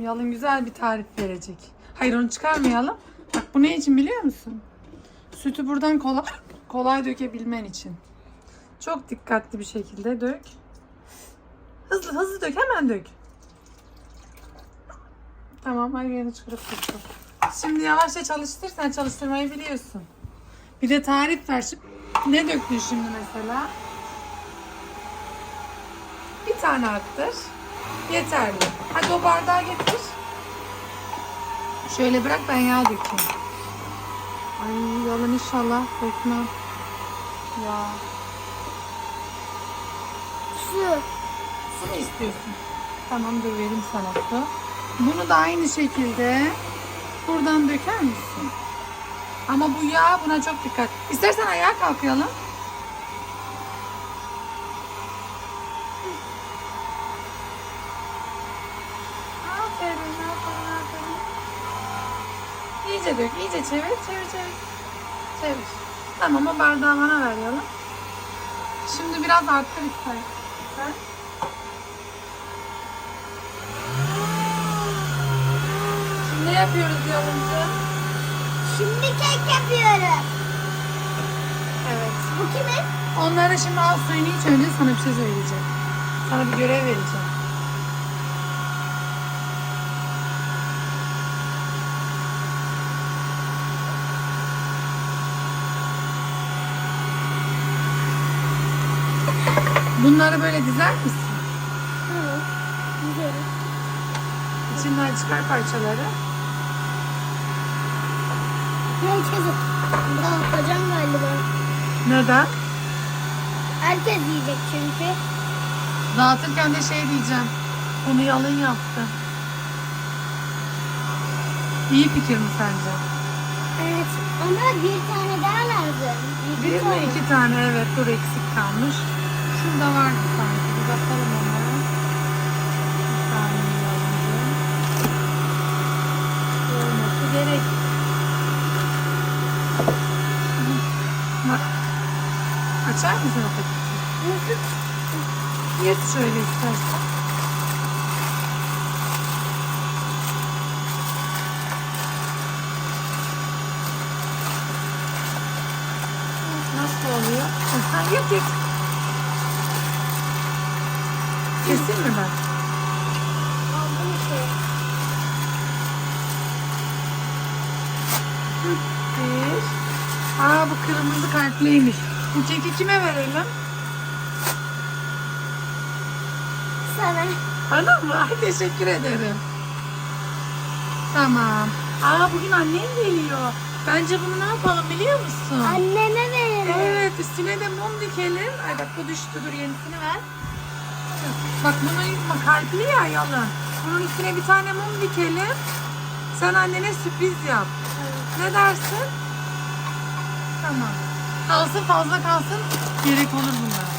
Yalın güzel bir tarif verecek. Hayır onu çıkarmayalım. Bak bu ne için biliyor musun? Sütü buradan kolay, kolay dökebilmen için. Çok dikkatli bir şekilde dök. Hızlı hızlı dök hemen dök. Tamam hayır yeni çıkarıp tuttum. Şimdi yavaşça çalıştır sen çalıştırmayı biliyorsun. Bir de tarif ver. Ne döktün şimdi mesela? Bir tane aktar. Yeterli. Hadi o bardağı getir. Şöyle bırak ben yağ dökeyim. Ay yalan inşallah dökmem. Ya. Su. Su mu istiyorsun? Tamam dur vereyim sana su. Bunu da aynı şekilde buradan döker misin? Ama bu yağ buna çok dikkat. İstersen ayağa kalkayalım. İyice dök, iyice çevir, çevir, çevir. Çevir. Tamam o bardağı bana ver yalım. Şimdi biraz arttır istersen. Şimdi ne yapıyoruz yalımcı? Şimdi kek yapıyorum. Evet. Bu kimin? Onlara şimdi al suyunu iç önce sana bir şey söyleyeceğim. Sana bir görev vereceğim. Bunları böyle dizer misin? Hı. Güzel. İçinden çıkar parçaları. Herkes dağıtacağım galiba. Neden? Herkes yiyecek çünkü. Dağıtırken de şey diyeceğim. Bunu yalın yaptı. İyi fikir mi sence? Evet. Ama bir tane daha lazım. Bir mi tane. iki tane evet dur eksik kalmış. Şurada vardı sanki bir bakalım ona. Bir tane yavrucu. Olması gerek. Bak. Açar mısın o paketi? Yırt şöyle istersen. Nasıl oluyor? Ha, yırt. Keseyim mi ben? Bir. Aa bu kırmızı kalpliymiş. Bu keki kime verelim? Sana. Bana mı? Ay teşekkür ederim. Tamam. Aa bugün annen geliyor. Bence bunu ne yapalım biliyor musun? Anneme verelim. Evet üstüne de mum dikelim. Ay bak bu düştü dur yenisini ver. Bak bunun kalpli ya yalın. Bunun üstüne bir tane mum dikelim. Sen annene sürpriz yap. Ne dersin? Tamam. Kalsın fazla kalsın. Gerek olur bunlar.